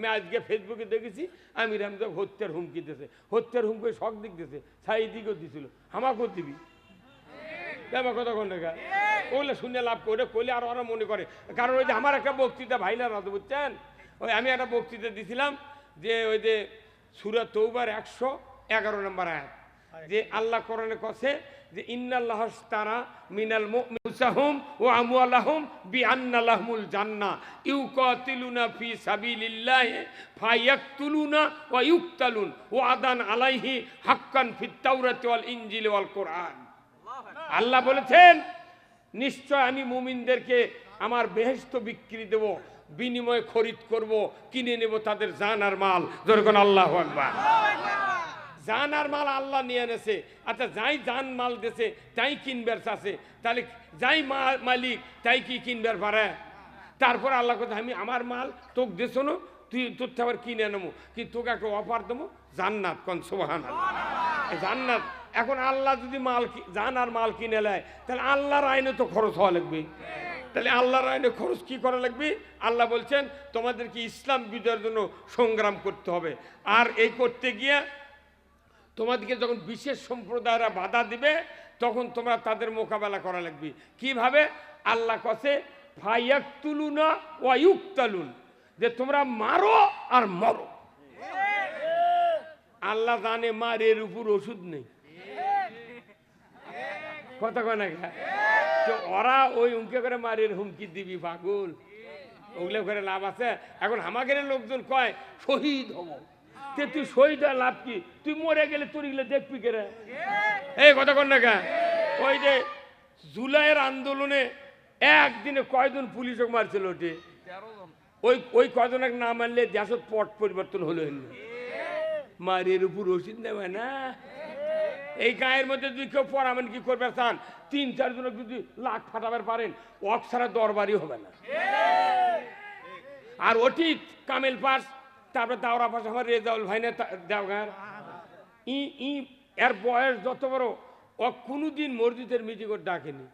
আমি আজকে ফেসবুকে দেখেছি আমির হামজা হত্যার হুমকি দিতেছে হত্যার হুমকি শখ দিক দিতেছে সাই দিকেও দিছিল আমাকেও দিবি আমার কথা কোন দেখা। ওগুলো শুনে লাভ করে কইলে আর ওরা মনে করে। কারণ ওই যে আমার একটা বক্তৃতা ভাইলার আছে বুঝছেন? ওই আমি একটা বক্তৃতা দিছিলাম যে ওই যে সুরাত তৌবার একশো এগারো নম্বর আয়াত। যে আল্লাহ কোরআনে কছে যে ইন্নাল্লাহ তারা মিনাল মুসাহুম ও আমু আল্লাহুম বি আন্নাল্লাহমুল জান্না। ইউকাতিলুনা ফি সাবিলিল্লাহ ফায়াকতুলুনা ওয়া ইউকতালুন ওয়া আদান আলাইহি হাক্কান ফিত তাওরাতি ওয়াল ইনজিল ওয়াল কোরআন। আল্লাহ বলেছেন, নিশ্চয় আমি মুমিনদেরকে আমার বেহেস্ত বিক্রি দেব, বিনিময়ে খরিদ করব, কিনে নেব তাদের জান আর মাল। যেরকম আল্লাহ আকবার। জান আর মাল আল্লাহ নিয়ে এনেছে। আচ্ছা যাই জান মাল দেছে, তাই কিনবার আছে তাহলে যাই মা- মালিক, তাই কি কিনবার পারে? তারপর আল্লাহ কথা আমি আমার মাল তোকে দেছো না, তুই তোর আবার কিনে নেব। কিন্তু তোকে একটা অফার দেবো? জান্নাত কন সোহান জান্নাত, এখন আল্লাহ যদি মাল কি- জান আর মাল কিনে নেয়, তাহলে আল্লাহর আইনে তো খরচ হওয়া লাগবে। তাহলে আল্লাহর আইনে খরচ কি করা লাগবে? আল্লাহ বলছেন, তোমাদেরকে ইসলাম বিজয়ের জন্য সংগ্রাম করতে হবে। আর এই করতে গিয়ে তোমাদেরকে যখন বিশেষ সম্প্রদায়রা বাধা দিবে, তখন তোমরা তাদের মোকাবেলা করা লাগবে। কীভাবে? আল্লাহ কসে ফাইয়াক তুলুনা ওয়ায়ুক তালুন যে তোমরা মারো আর মরো। আল্লাহ জানে মার এর উপর ওষুধ নেই। কথা কয় না ওরা ওই উমকে করে মারের হুমকি দিবি, পাগল। ওগুলো করে লাভ আছে। এখন আমাদের লোকজন কয়, শহীদ হব। তে তুই শহীদ লাভ কি? তুই মরে গেলে তোর এগুলো দেখবি কে রে? এই কথা কর না কে? ওই যে জুলাইয়ের আন্দোলনে একদিনে কয়জন পুলিশক মারছিল ওটি? ওই ওই কয়জনের না মানলে দেশত পট পরিবর্তন হলো মারের উপর রসিদ নেবে না? এই গায়ের মধ্যে যদি কেউ পড়াবেন কি করবে চান? তিন চারজন যদি লাখ ফাটাবার পারেন অক ছাড়া দরবারই হবে না। আর ওটি কামেল পাস তারপরে দাওরা পাশে আমার রেজাউল ভাই না দেওগাঁর। ই ই, এর বয়স যত বড়, ও কোনোদিন মসজিদের মিটিং ডাকেনি।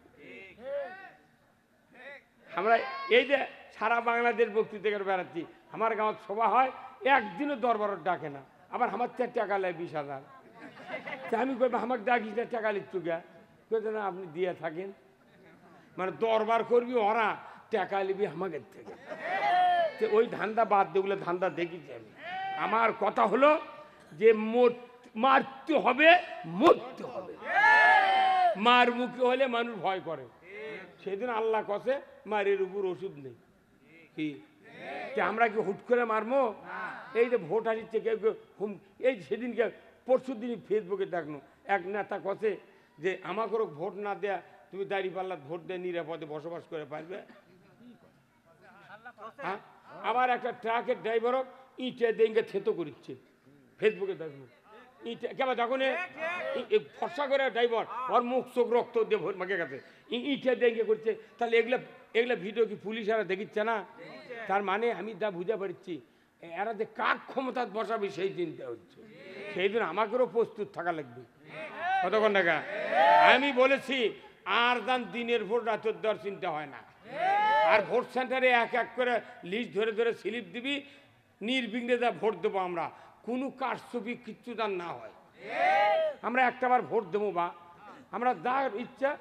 আমরা এই যে সারা বাংলাদেশ বক্তৃতা করে বেড়াচ্ছি, আমার গাঁৱত সভা হয়, একদিনও দরবারত ডাকে না। আবার আমার চার টাকা লেয় বিশ হাজার। আমি কই, আমাকে ডাকিস না, টাকা লিখছু গা না আপনি দিয়ে থাকেন। মানে দরবার করবি ওরা, টাকা নিবি আমাদের থেকে। ওই ধান্দা বাদ দিয়ে ওগুলো ধান্দা দেখেছি আমি। আমার কথা হলো যে মর- মারতে হবে মরতে হবে। মার মুখে হলে মানুষ ভয় করে। সেদিন আল্লাহ কষে মারের উপর ওষুধ নেই। কি? আমরা কি হুট করে মারবো এই যে ভোট আসছে কেউ কেউ হুম এই সেদিনকে পরশু দিন ফেসবুকে দেখনো এক নেতা কষে যে আমাকেও ভোট না দেয়া তুমি দাঁড়িয়ে পাল্লা ভোট দিয়ে নিরাপদে বসবাস করে পারবে? হ্যাঁ? আবার একটা ট্রাকের ড্রাইভারও ইটে দেঙ্গে থেতো করিচ্ছে। ফেসবুকে দেখব। ইটে কেমন যখন ফর্সা করে ড্রাইভার, ওর মুখ চোখ রক্ত দিয়ে মাকে গেছে। ইটে দেঙ্গে করছে। তাহলে এগুলা এগুলা ভিডিও কি পুলিশ এরা দেখিচ্ছে না? তার মানে আমি যা বুঝতে পারছি, এরা যে কার ক্ষমতা বসাবে সেই চিন্তা হচ্ছে। সেই দিন আমাকেও প্রস্তুত থাকা লাগবে। কতক্ষণ টাকা আমি বলেছি, আর যান দিনের ভোট রাতের দেওয়ার চিন্তা হয় না। আর ভোট সেন্টারে এক এক করে লিস্ট ধরে ধরে স্লিপ দিবি, নির্বিঘ্নে যা ভোট দেবো আমরা। কোনো কারচুপি কিচ্ছু তার না হয়। আমরা একটাবার ভোট দেবো বা। আমরা যার ইচ্ছা,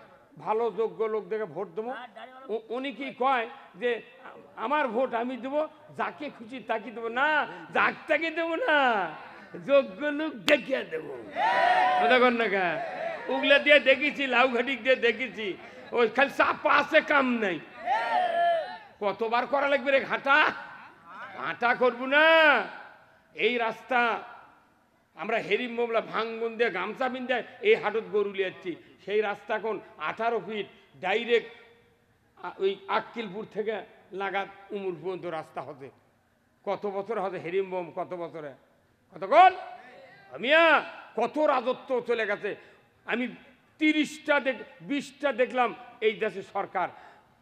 ভালো, যোগ্য লোক দেখে ভোট দেবো। কি কয় যে, আমার ভোট আমি দেবো, যাকে খুশি তাকে দেবো না, যাক তাকে দেবো না, যোগ্য লোক দেখিয়ে দেবো। দেখুন না কা উগলা দিয়ে দেখেছি লাউ ঘাটিক দিয়ে দেখেছি। ওই খালি চাপা আছে, কাম নাই। কতবার করা লাগবে রে ঘাটা? ঘাটা করব না। এই রাস্তা, আমরা হেরিম মোমলা ভাঙ্গন দিয়ে গামছা বিন্দে এই হাটত গরু লিয়াচ্ছি। সেই রাস্তা এখন আঠারো ফিট, ডাইরেক্ট ওই আক্কিলপুর থেকে লাগাত উমুর পর্যন্ত রাস্তা হতে। কত বছর হবে হেরিম বোম কত বছরে? কতক্ষণ আমিয়া, কত রাজত্ব চলে গেছে। আমি তিরিশটা দেখ, বিশটা দেখলাম এই দেশে সরকার।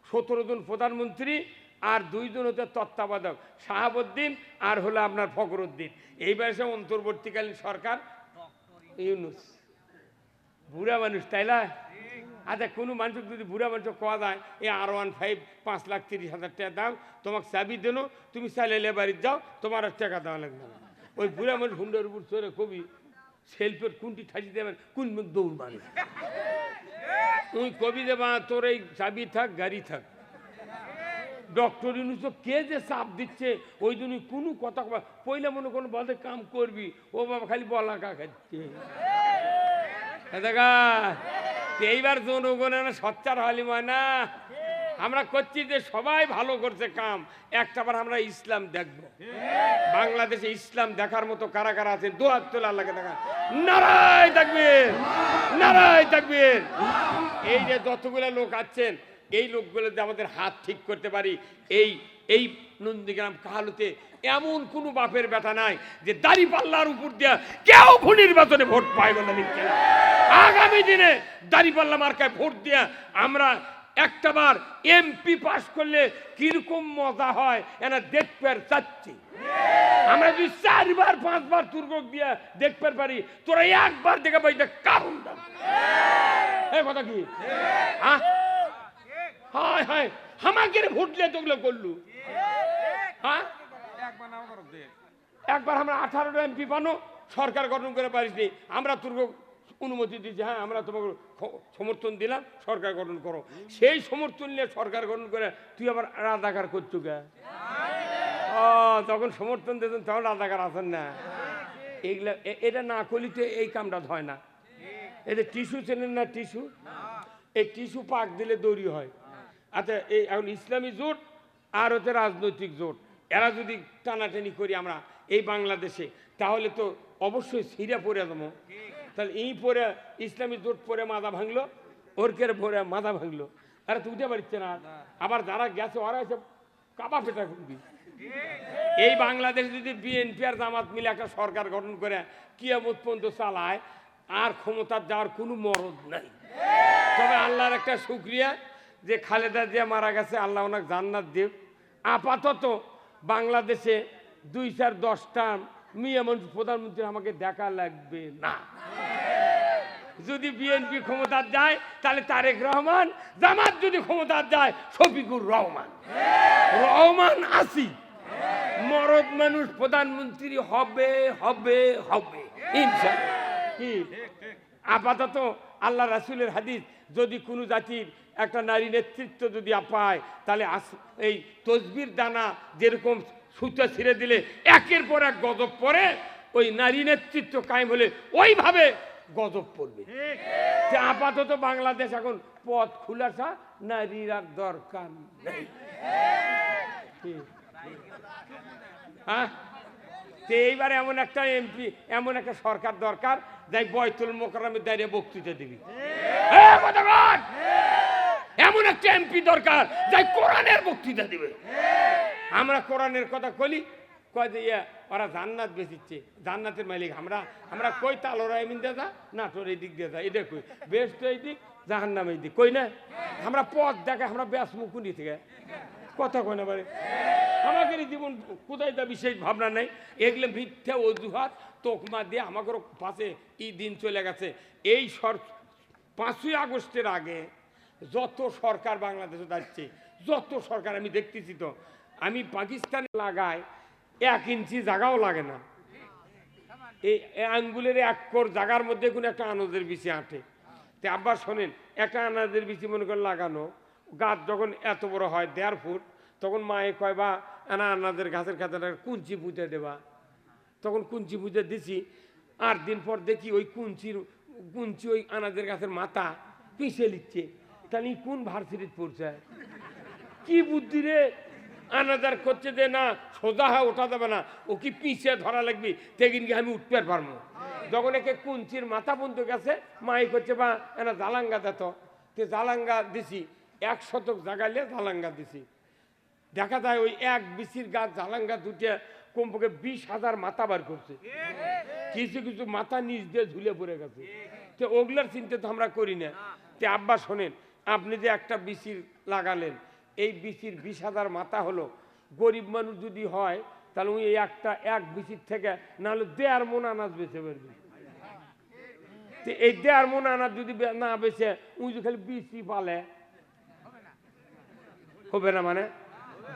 সতেরো জন প্রধানমন্ত্রী আর দুইজন হচ্ছে তত্ত্বাবধায়ক। শাহাবুদ্দিন আর হলো আপনার ফখরুদ্দিন। এইবার সে অন্তর্বর্তীকালীন সরকার, ইউনুস। বুড়া মানুষ, তাই না? আচ্ছা কোনো মানুষ যদি বুড়া মানুষ কোয়া যায় এ আর ওয়ান ফাইভ পাঁচ লাখ তিরিশ হাজার টাকা দাও, তোমাকে চাবি দেনো তুমি চাইলে বাড়িতে যাও, তোমার আর টাকা দেওয়া লাগবে না। ওই বুড়া মানুষ হুন্ডার উপর চড়ে কবি, সেলফের কোনটি ঠাসি দেবেন, কোন দৌড় মানে তুই কবি দেবা, তোর এই চাবি থাক, গাড়ি থাক। ডক্টর কে যে চাপ দিচ্ছে, ওই জন্য কোনো কথা পয়লা মনে কোনো বলতে কাম করবি, ও বাবা খালি বলা কা খাচ্ছে। দেখা, এইবার জনগণের সচ্চার হলি না আমরা করছি যে সবাই ভালো করছে কাম। একটাবার আমরা ইসলাম দেখব। বাংলাদেশে ইসলাম দেখার মতো কারা কারা আছেন? দু হাত তোলা আল্লাহকে দেখা নারায় থাকবেন নারায় থাকবেন এই যে যতগুলো লোক আছেন, এই লোকগুলো যে আমাদের হাত ঠিক করতে পারি, এই এই নন্দীগ্রাম কাহালুতে এমন কোনো বাপের বেটা নাই যে দাড়ি পাল্লার উপর দিয়া কেউ নির্বাচনে ভোট পায় বলে। আগামী দিনে দাড়ি পাল্লা মার্কায় ভোট দিয়া আমরা একটাবার এমপি পাস করলে কীরকম মজা হয় এনা দেখতে চাচ্ছি। আমরা যদি চারবার, পাঁচবার তুর্গক দিয়ে দেখতে পারি, তোরা একবার দেখে পাই কারণ এই কথা কি? হ্যাঁ? হায় হায় আমাকে ভোট দিয়ে তোগুলো করলু। হ্যাঁ? একবার আমরা আঠারোটা এমপি বানো, সরকার গঠন করে পারিসনি, আমরা তোর অনুমতি দিচ্ছি হ্যাঁ আমরা তোমাকে সমর্থন দিলাম সরকার গঠন করো। সেই সমর্থন নিয়ে সরকার গঠন করে তুই আবার রাধাকার করছ কে? ও তখন সমর্থন দিতেন তখন রাধাকার আসেন না। এইগুলা এটা না করলে তো এই কামটা হয় না। এদের টিস্যু চেনেন না টিস্যু? এই টিস্যু পাক দিলে দড়ি হয়। আচ্ছা এই এখন ইসলামী জোট আর হচ্ছে রাজনৈতিক জোট এরা যদি টানাটানি করি আমরা এই বাংলাদেশে তাহলে তো অবশ্যই সিরিয়া পড়ে যাব। তাহলে এই পরে ইসলামী জোট পরে মাথা ভাঙলো, ওরকের পরে মাথা ভাঙলো। আরে উঠে পারছে না, আবার যারা গেছে ওরা এসে কাবা পেটা করবি। এই বাংলাদেশ যদি বিএনপি আর জামাত মিলে একটা সরকার গঠন করে, কিয়ামত পর্যন্ত চালায়, আর ক্ষমতার যাওয়ার কোনো মরদ নাই। তবে আল্লাহর একটা শুক্রিয়া যে খালেদা জিয়া মারা গেছে, আল্লাহ ওনাকে জান্নাত দেব আপাতত বাংলাদেশে দুই চার দশটা মিয়া মানুষ প্রধানমন্ত্রী আমাকে দেখা লাগবে না। যদি বিএনপি ক্ষমতার যায়, তাহলে তারেক রহমান, জামাত যদি ক্ষমতার যায়, শফিকুর রহমান। রহমান আসি। মরদ মানুষ প্রধানমন্ত্রী হবে হবে হবে। আপাতত আল্লাহ রাসুলের হাদিস, যদি কোনো জাতির একটা নারী নেতৃত্ব যদি পায়, তাহলে এই তসবির দানা যেরকম সুতা ছিঁড়ে দিলে, একের পর এক গজব পরে, ওই নারী নেতৃত্ব কায়েম হলে, ওইভাবে গজব পড়বে। যে আপাতত বাংলাদেশ এখন পথ খুলাসা নারীর দরকার নেই। হ্যাঁ? এইবার এমন একটা এমপি এমন একটা সরকার দরকার যাই বয়তুল মোকারমে দাঁড়িয়ে বক্তৃতা দিবি। কথাগণ! এমন একটা এমপি দরকার যাই কোরআনের বক্তৃতা দিবে। আমরা কোরআনের কথা কলি কয় যে ইয়া, ওরা জান্নাত বেচিচ্ছে। জান্নাতের মালিক। আমরা আমরা কই তালোরা এমিন দিয়ে যা না, তোর এই দিক দিয়ে যা এটা কই। বেশ তো এই দিক জাহান জাহান্নাম এই দিক কই না? আমরা পথ দেখে, আমরা ব্যাস মুকুনি থেকে। কথা কয় না পারে আমাদের জীবন কোথায় তা বিশেষ ভাবনা নাই? এগুলো মিথ্যা অজুহাত, তোকমা দিয়ে আমাকে পাশে এই দিন চলে গেছে। এই সর পাঁচই আগস্টের আগে যত সরকার বাংলাদেশে যাচ্ছে, যত সরকার আমি দেখতেছি তো, আমি পাকিস্তানে লাগাই এক ইঞ্চি জাগাও লাগে না। এই আঙ্গুলের এক কোর জাগার মধ্যে কোনো একটা আনন্দের বিচি আঁটে। তে আব্বার শোনেন, একটা আনাজের বিচি মনে করেন লাগানো, গাছ যখন এত বড় হয় দেড় ফুট, তখন মায়ে কয়, বা, আনা আনাজের গাছের একটা কুঞ্চি পুঁতে দেবা তখন কুঞ্চি পুঁতে দিছি, আট দিন পর দেখি ওই কুঞ্চির, কুঞ্চি ওই আনাজের গাছের মাথা পিছিয়ে লিখছে তাহলে কোন ভার্সিটিত পড়ছে? কি বুদ্ধি রে? আনাদার করছে যে না, সোজা হয়ে ওঠা যাবে না। ও কি পিছিয়ে ধরা লাগবে? তেগিন গিয়ে আমি উঠতে পারব। যখন একে কুঞ্চির মাথা বন্ধ গেছে, মাই করছে বা এনা জালাঙ্গা দিত তে। জালাঙ্গা দিছি, এক শতক জাগাইলে জালাঙ্গা দিছি। দেখা যায় ওই এক বিচির গাছ জালাঙ্গা দুটে কমপক্ষে বিশ হাজার মাথা বার করছে। কিছু কিছু মাথা নিচ দিয়ে ঝুলে পড়ে গেছে। তো ওগুলার চিন্তা তো আমরা করি না। তে আব্বা শোনেন, আপনি যে একটা বিচির লাগালেন এই বিচির বিশ হাজার মাথা হলো। গরিব মানুষ যদি হয়, তাহলে ওই একটা, এক বিচির থেকে, নাহলে দেড় মন আনাজ বেঁচে পারবে তো এই দেড় মন আনাজ যদি না বেছে উই যদি খালি বিচি পালে। হবে না মানে?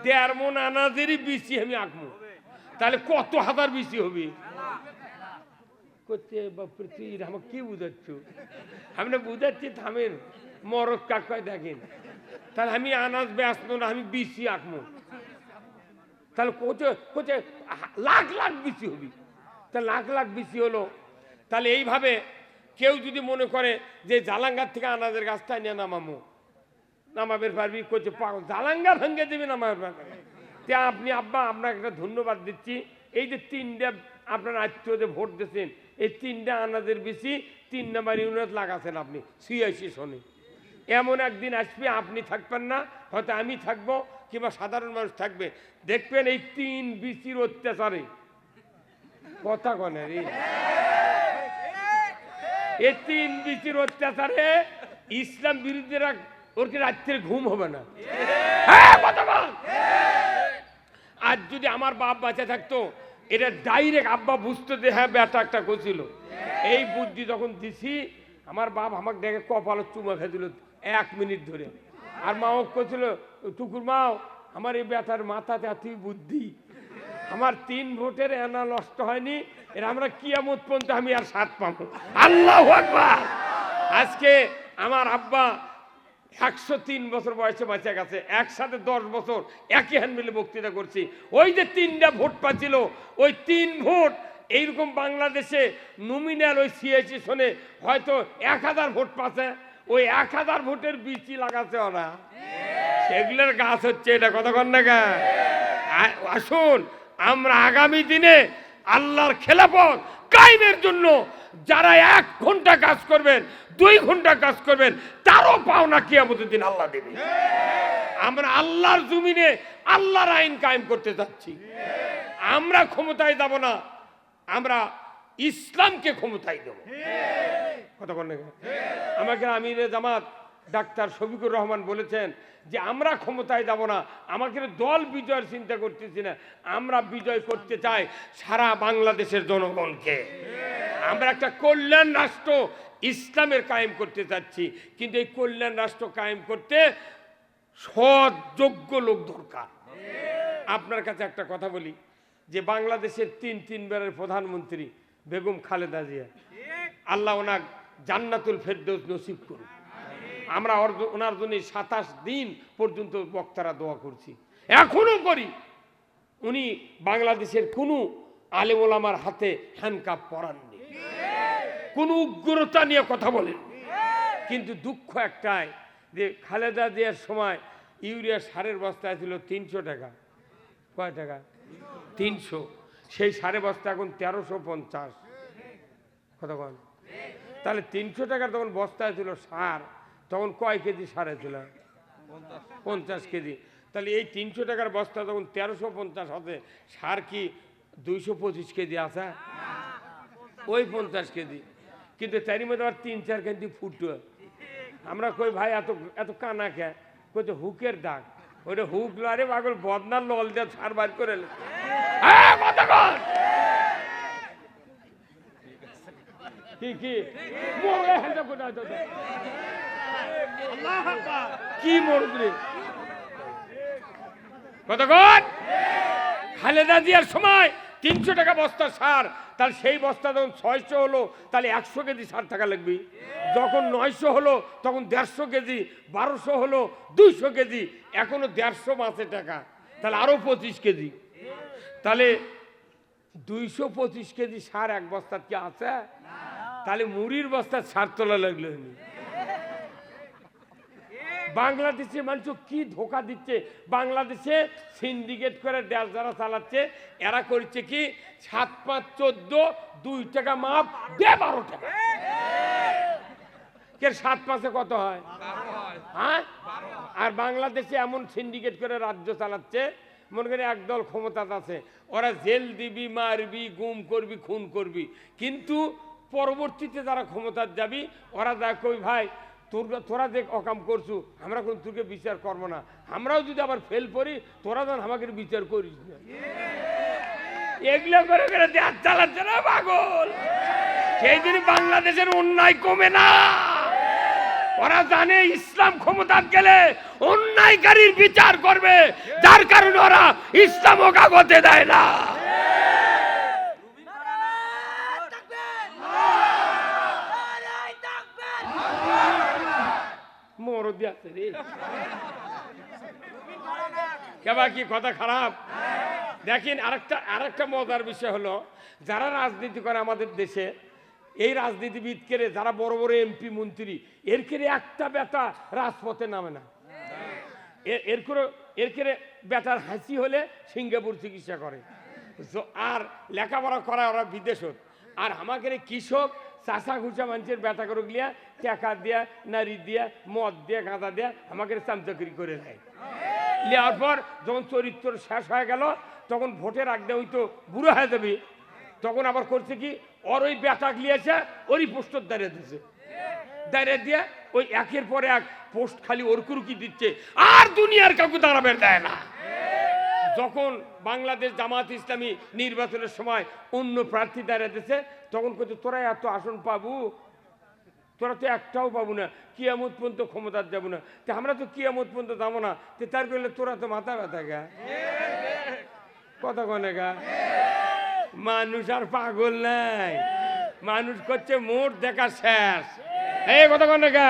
দেড় মন আনাজেরই বিচি আমি আঁকবো। তাহলে কত হাজার বিচি হবে? করছে আমাকে কি বুঝাচ্ছ? আমি না বুঝাচ্ছি, থামেন। মরক কাকায় দেখেন। তাহলে আমি আনাজ ব্যস্ত না, আমি বিচি আঁকবো। তাহলে কোচে কোচে লাখ লাখ বিচি হবি। তা লাখ লাখ বিচি হলো। তাহলে এইভাবে কেউ যদি মনে করে যে জালাঙ্গার থেকে আনাজের গাছটা নিয়ে নামামো, নামাবের পারবি কোচে পাগল জালাঙ্গা ভেঙে দেবে, নামাবের পারবি। তে আপনি, আব্বা, আপনাকে একটা ধন্যবাদ দিচ্ছি। এই যে তিনটা আপনার আত্মীয়তে ভোট দিয়েছেন, এই তিনটা আনাজের বেশি তিন নাম্বার ইউনিট লাগাছেন আপনি, সিআইসি শোনে। এমন একদিন আসবে, আপনি থাকবেন না, হয়তো আমি থাকব কিংবা সাধারণ মানুষ থাকবে। দেখবেন এই তিন বিচির অত্যাচারে। কথা কনে রে। এই তিন বিচির অত্যাচারে ইসলাম বিরোধীরা, ওর কি রাত্রে ঘুম হবে না? হ্যাঁ। আর যদি আমার বাপ বাঁচা থাকতো, এটা ডাইরেক্ট আব্বা বুঝতো যে হ্যাঁ বেটা একটা করছিল। এই বুদ্ধি যখন দিছি, আমার বাপ আমাকে দেখে কপালে চুমা খেয়েছিল এক মিনিট ধরে। আর মা ও করছিল টুকুর মাও আমার এই ব্যথার মাথাতে এতই বুদ্ধি। আমার তিন ভোটের এনা নষ্ট হয়নি, এর আমরা কিয়ামত পর্যন্ত আমি আর সাত পাবো। আল্লাহ আজকে আমার আব্বা একশো তিন বছর বয়সে বাঁচা গেছে, একসাথে দশ বছর একই হ্যান্ড মিলে বক্তৃতা করছি। ওই যে তিনটা ভোট পাচ্ছিল, ওই তিন ভোট এইরকম বাংলাদেশে নমিনাল ওই সিএসি শোনে হয়তো এক হাজার ভোট পাচ্ছে। ওই এক হাজার ভোটের বিচি লাগাচ্ছে ওরা। সেগুলোর গাছ হচ্ছে, এটা কতক্ষণ গা? আসুন, আমরা আগামী দিনে আল্লাহর খেলাফত কায়েমের জন্য যারা এক ঘণ্টা কাজ করবেন, দুই ঘণ্টা কাজ করবেন, তারও পাওনা কিয়ামতের দিন আল্লাহ দেবে। আমরা আল্লাহর জমিনে আল্লাহর আইন কায়েম করতে যাচ্ছি। আমরা ক্ষমতায় যাব না। আমরা ইসলামকে ক্ষমতায় দেব। বলেন আমাকে আমিরে জামাত ডাক্তার শফিকুর রহমান বলেছেন যে আমরা ক্ষমতায় যাব না, আমাকে দল বিজয়ের চিন্তা করতেছি না, আমরা বিজয় করতে চাই সারা বাংলাদেশের জনগণকে। আমরা একটা কল্যাণ রাষ্ট্র ইসলামের কায়েম করতে চাচ্ছি, কিন্তু এই কল্যাণ রাষ্ট্র কায়েম করতে সৎ যোগ্য লোক দরকার। আপনার কাছে একটা কথা বলি, যে বাংলাদেশের তিন তিনবারের প্রধানমন্ত্রী বেগম খালেদা জিয়া। আল্লাহ ওনার জান্নাতুল ফেরদৌস নসিব করুন। আমরা ওনার জন্য সাতাশ দিন পর্যন্ত বক্তারা দোয়া করছি। এখনও করি। উনি বাংলাদেশের কোনো আলেমোলামার হাতে হ্যান্ডকাপ পরাননি। কোনো উগ্রতা নিয়ে কথা বলেন কিন্তু দুঃখ একটাই যে খালেদা জিয়ার সময় ইউরিয়া সারের বস্তায় ছিল তিনশো টাকা। কয় টাকা? তিনশো। সেই সাড়ে বস্তা এখন তেরোশো পঞ্চাশ। কত কন। তাহলে তিনশো টাকার তখন বস্তায় ছিল সার, তখন কয় কেজি সারে ছিল? পঞ্চাশ কেজি। তাহলে এই তিনশো টাকার বস্তা তখন তেরোশো পঞ্চাশ হতে, সার কি দুইশো পঁচিশ কেজি আছে? ওই পঞ্চাশ কেজি। কিন্তু তারই মধ্যে আবার তিন চার কেজি ফুটো। আমরা কই, ভাই, এত এত কানা কে? কই তো, হুকের ডাক ওটা হুক লারে পাগল বদনার লল দিয়ে সার বার করে। হ্যাঁ? কি মরুদ্রে কতক্ষণ খালেদা জিয়ার সময় তিনশো টাকা বস্তা সার তাহলে সেই বস্তা যখন ছয়শো হলো, তাহলে একশো কেজি সার থাকা লাগবে। যখন নয়শো হলো, তখন দেড়শো কেজি, বারোশো হলো, দুইশো কেজি এখনও দেড়শো মাসে টাকা। তাহলে আরও পঁচিশ কেজি। তাহলে দুইশো পঁচিশ কেজি সার এক বস্তার কি আছে? তাহলে মুড়ির বস্তার সার তোলা লাগল। বাংলাদেশে মানুষ কি ধোকা দিচ্ছে? বাংলাদেশে সিন্ডিকেট করে দেশ যারা চালাচ্ছে, এরা করছে কি? সাত পাঁচ চোদ্দ, দুই টাকা মাপ, দে বারো টাকা। কে সাত পাঁচে কত হয়? হ্যাঁ? আর বাংলাদেশে এমন সিন্ডিকেট করে রাজ্য চালাচ্ছে, মনে করি একদল ক্ষমতা আছে। ওরা জেল দিবি, মারবি, গুম করবি, খুন করবি। কিন্তু পরবর্তীতে যারা ক্ষমতার যাবি, ওরা যা কই ভাই তোর তোরা যে অকাম করছু, আমরা কোন তোকে বিচার করব না। আমরাও যদি আবার ফেল করি, তোরা যেন আমাকে বিচার করিস না। এগুলো করে করে দেশ চালাচ্ছে না পাগল। সেই বাংলাদেশের অন্যায় কমে না। ওরা জানে ইসলাম ক্ষমতার গেলে অন্যায়কারীর বিচার করবে। যার কারণে ওরা ইসলামও কাগজে দেয় না। মরদি আছে রে কেবা কি কথা খারাপ? দেখেন আরেকটা আরেকটা মজার বিষয় হলো যারা রাজনীতি করে আমাদের দেশে এই রাজনীতিবিদ কেড়ে যারা বড় বড় এমপি মন্ত্রী এর কেড়ে একটা বেটা রাজপথে নামে না। এর করে এর কেড়ে বেটার হাসি হলে সিঙ্গাপুর চিকিৎসা করে। আর লেখাপড়া করা ওরা বিদেশত। আর আমাকে কৃষক চাষা ঘুষা মানুষের বেটা করে গিয়া টাকা দিয়া, নারী দিয়া, মদ দিয়া, গাঁদা দিয়া আমাকে চামচাকরি করে দেয়। নেওয়ার পর যখন চরিত্র শেষ হয়ে গেল, তখন ভোটের আগে হয়তো বুড়ো হয়ে যাবে। তখন আবার করছে কি, ওর ওই বেটা গিয়েছে ওরই পোস্টর দাঁড়িয়ে দিচ্ছে দাঁড়িয়ে দিয়ে ওই একের পর এক পোস্ট খালি ওর কুরুকি দিচ্ছে, আর দুনিয়ার কাউকে দাঁড়াবে দেয় না। যখন বাংলাদেশ জামাত ইসলামী নির্বাচনের সময় অন্য প্রার্থী দাঁড়িয়ে দিচ্ছে তখন কইতে তোরা এত আসন পাবো? তোরা তো একটাও পাবো না। কিয়ামত পর্যন্ত ক্ষমতার যাব না। তা আমরা তো কিয়ামত পর্যন্ত যাব না। তো তার করলে তোরা তো মাথা ব্যথা গা। কথা কনে গা? মানুষ আর পাগল নাই। মানুষ করছে মোট দেখা শেষ। এই কথা কনে গা?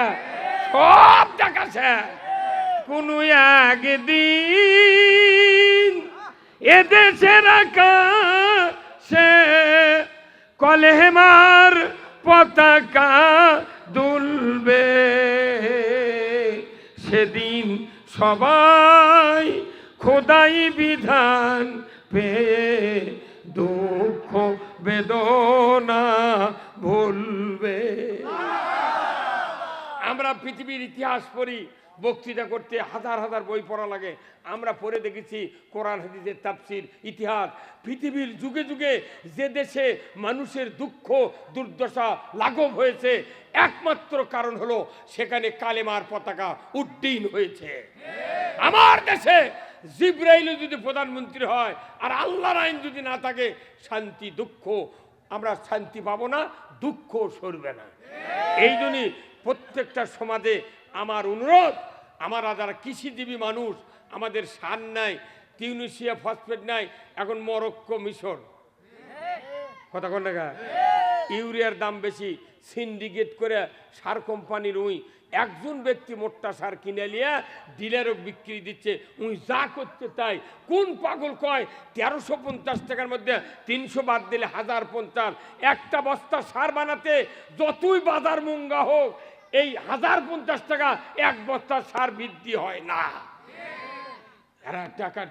সব দেখা শেষ। কোনো একদিন এদেশের আকাশে কলেমার পতাকা দুলবে। সেদিন সবাই খোদাই বিধান পেয়ে দুঃখ বেদনা ভুলবে। আমরা পৃথিবীর ইতিহাস পড়ি বক্তৃতা করতে হাজার হাজার বই পড়া লাগে। আমরা পড়ে দেখেছি কোরআন, হাদিসের তাফসির, ইতিহাস। পৃথিবীর যুগে যুগে যে দেশে মানুষের দুঃখ, দুর্দশা লাঘব হয়েছে, একমাত্র কারণ হলো সেখানে কালেমার পতাকা উড্ডীন হয়েছে। আমার দেশে জিব্রাইল যদি প্রধানমন্ত্রী হয় আর আল্লাহর আইন যদি না থাকে, শান্তি, দুঃখ, আমরা শান্তি পাবো না, দুঃখ সরবে না। এই জন্যই প্রত্যেকটা সমাজে আমার অনুরোধ আমরা যারা কৃষিজীবী মানুষ, আমাদের সার নাই টিউনিশিয়া ফসফেট নাই, এখন মরক্কো মিশর। কথা কোন টাকা ইউরিয়ার দাম বেশি, সিন্ডিকেট করে সার কোম্পানির উই। একজন ব্যক্তি মোটটা সার কিনে নিয়ে ডিলারও বিক্রি দিচ্ছে, উই যা করতে তাই। কোন পাগল কয়, তেরোশো পঞ্চাশ টাকার মধ্যে তিনশো বাদ দিলে হাজার পঞ্চাশ। একটা বস্তা সার বানাতে যতই বাজার মুঙ্গা হোক এই হাজার পঞ্চাশ টাকা এক বস্তা সার বৃদ্ধি হয় না। টাকা